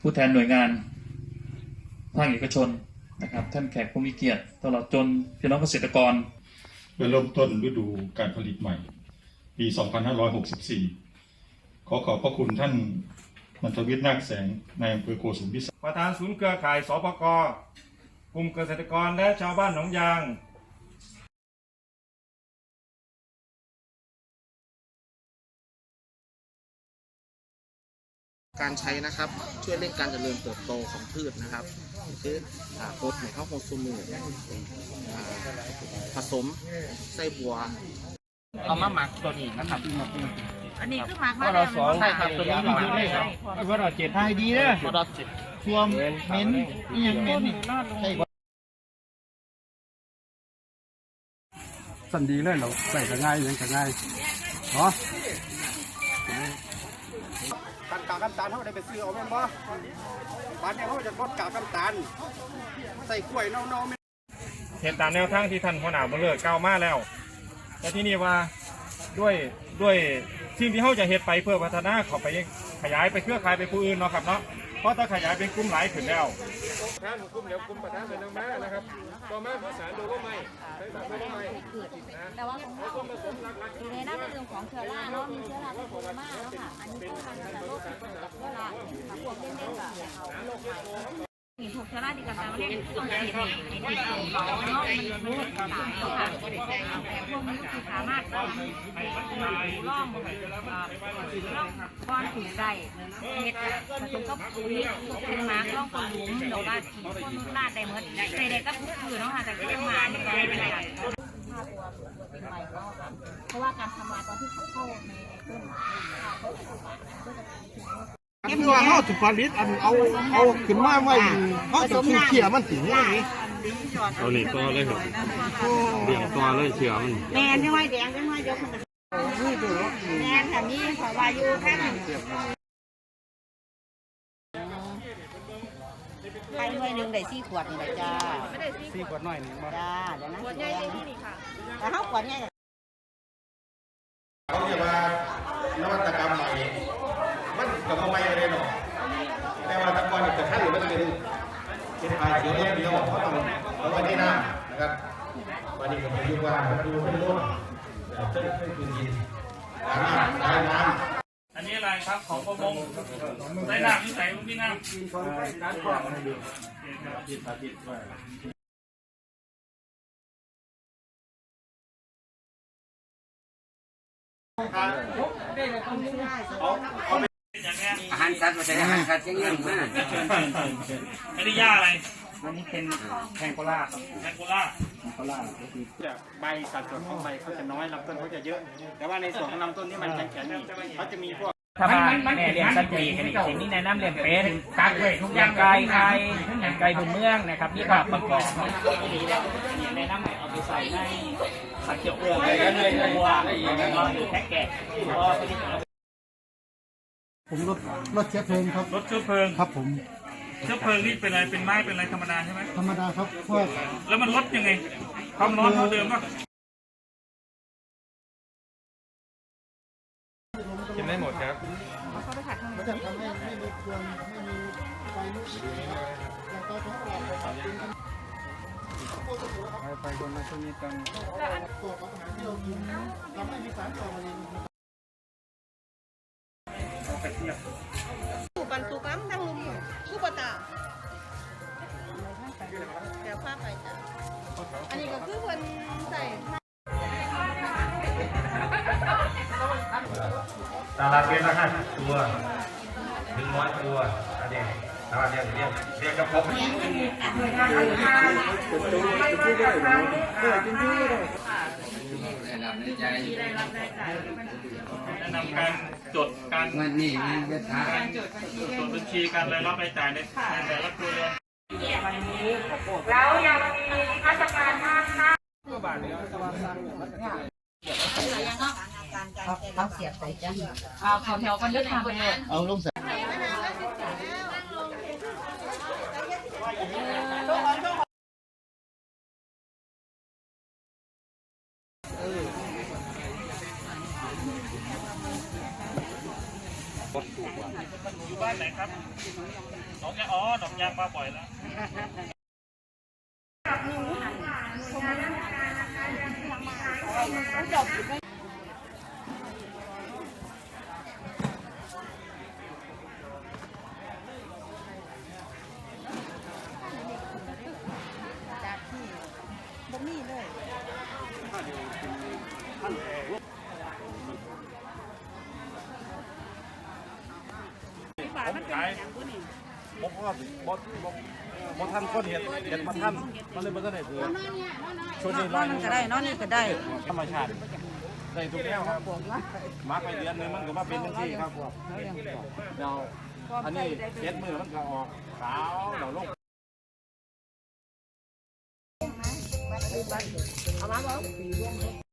ผู้แทนหน่วยงานภาคเอกชนนะครับ ท่านแขกผู้มีเกียรติตลอดจนพี่น้องเกษตรกรเพื่อเริ่มต้นฤดูการผลิตใหม่ ปี 2564 ขอขอบพระคุณท่านนันทวิทย์นาคแสงในอำเภอโกสุมพิสัยประธานศูนย์เครือข่ายสปกกลุ่มเกษตรกรและชาวบ้านหนองยาง การใช้นะครับ ช่วยเร่งการเจริญเติบโตของพืชนะครับคืออ่าโคตรในข้าวโพดซูมูอ่าผสมไส้บัวเอามาหมักตัวนี้นะครับอันนี้คือหมักมาแล้วใช่ครับตัวนี้หมักได้ครับว่าเราเจ็ดไทยดีนะตัวดอจิตท่วมเหม็นนี่ยังเหม็นนี่สันดีเลยเราใส่กันง่ายยังกันง่ายเนาะากน้ำตาลเขาได้ไปซื้อเอาแม่นบ่บ้านเนี่ยเขาจะลดกากน้ำตาลใส่กล้วยเน่าๆเห็นตามแนวทางที่ท่านหัวหน้าบุญเลิศก้าวมาแล้ว แต่ที่นี่ว่าด้วยด้วยสิ่งที่เขาจะเฮ็ดไปเพื่อพัฒนาเขาไปขยายไปเครือข่ายไปผู้อื่นเนาะครับเนาะเพราะถ้าขยายเป็นกลุ่มหลายขึ้นแล้วท่านกลุ่มเดียวกลุ่มประธานเป็นนางม้านะครับต่อมาคือสารโดโลไม้ใช้สารโดโลไม้แต่ว่าของเราอยู่ในหน้าเป็นเรื่องของเชื้อราเนาะมีเชื้อราเป็นโคม่าเนาะค่ะอันนี้ป้องกัน สามารถเราล่อมล่องก้อนถุงใดเม็ดผสมกับปุ๋ยเป็นหมากล่องคนหลุมดอกบาสีคนลาดได้เมดใส่ได้ก็คือเนาะค่ะแต่ก็ยังมาเนี่ยก็เป็นไร ค่าตัวเป็นใหม่ก็ค่ะเพราะว่าการทำลายตอนที่เขาเข้าในต้นเขาจะปาดก็จะถึง นี่ คือว่าเขาถูกผลิตอันเอาเอาขึ้นมาไว้เขาจะคือเขี่ยมันถึงนี่เอาหนีตัวเลยครับเบี่ยงตัวเลยเสือมันแมนยังไงแดงยังไงเดี๋ยวคนแมนค่ะมีขอวายุท่านไปหน่วยหนึ่งได้สี่ขวดนี่แหละจ้าสี่ขวดน้อยนี่บ่จ้าเดี๋ยวนะขวดใหญ่ที่นี่ค่ะแต่เขาขวดใหญ่เขาเรียกว่านวัตกรรมใหม่มันกับมาใหม่เลยเนาะแต่ว่าแตะกอนแต่ขั้นหรือมันเป็น เป็นปลายเขียวอย่างเดียวเขาต้องเอาไว้ในน้ำนะครับวันนี้ก็เป็นยุคว่าดูเป็นรุ่นเส้นเส้นคืนดินสามารถใช้น้ำอันนี้อะไรครับของประมงใส่น้ำนี่ใส่ลูกพี่น้ำอาหารสัตว์มาใส่อา หารสัตว์ยังเงี้ยมากอันนี้ย่าอะไรอันนี้เป็นแพงโกล่าครับแองโกล่าจะใบสัดส่วนของใบเขาจะน้อยลำต้นเขาจะเยอะ แต่ว่าในส่วนของลำต้นที่มันแข็งๆนี่เขาจะมีพวกถ้ามานแม่เลี้ยงสัตว์ปีกนี่สิ่งนี้แนะนำเลี้ยงเป็ดกักทุกอย่างไก่ไข่อย่างไก่พื้นเมืองนะครับนี่ครับประกอบดีแล้วแนะนำให้เอาไปใส่ในผัดเจียวเอือกเลยวัวแล้วก็แพ็กเกจ ผมรถรถเชื้อเพลิงครับ รถเชื้อเพลิง ครับผม เชื้อเพลิงนี่เป็นอะไร เป็นไม้ เป็นอะไรธรรมดาใช่ไหม ธรรมดาครับเพราะว่าแล้วมันลดยังไง ความร้อนเท่าเดิมป่ะกินได้หมดครับมันจะทำให้ไม่มีควันไม่มีไฟลุกแล้วก็ต้องปรับไปปรับปรุงไปไปคนละชนิดกันตัวของอาหารที่เรากินทำให้มีสารก่อมะเร็ง ปันตุกัมทั้งลุมทุกปตาเดี๋ยวพาไปจ้ะ อันนี้ก็คือคนใส่ตลาดเรียนละห้าสิบตัวถึงร้อยตัวอันนี้ตลาดเรียนเรียนเรียนกับ ผมแนะนำการจดการวันนี้มันจะทาการจดบัญชีการรายรับรายจ่ายในในแต่ละครัวเรือนเขาเสียบใส่จ้ะเอาเขาแถวกันด้วยทางเลย เอาลงใส่ อยู่บ้านไหนครับหนองยาอ๋อหนองยางมาบ่อยแล้วจากที่บ่มีเลย ขายผมก็บ่บ่บ่ทันคนเห็ดเห็ดมาทันมันเลยบ่ทันได้ถือชุดนี้ร้อยหนึงก็ได้นอนนี่ก็ได้ธรรมชาติได้ทุกแนวครับมาไปเดือนหนึงมันก็มาเป็นจังซี่ครับเดี๋ยวอันนี้เจ็ดมือมันก็ออกขาวเดี๋ยวลงเอามาบอก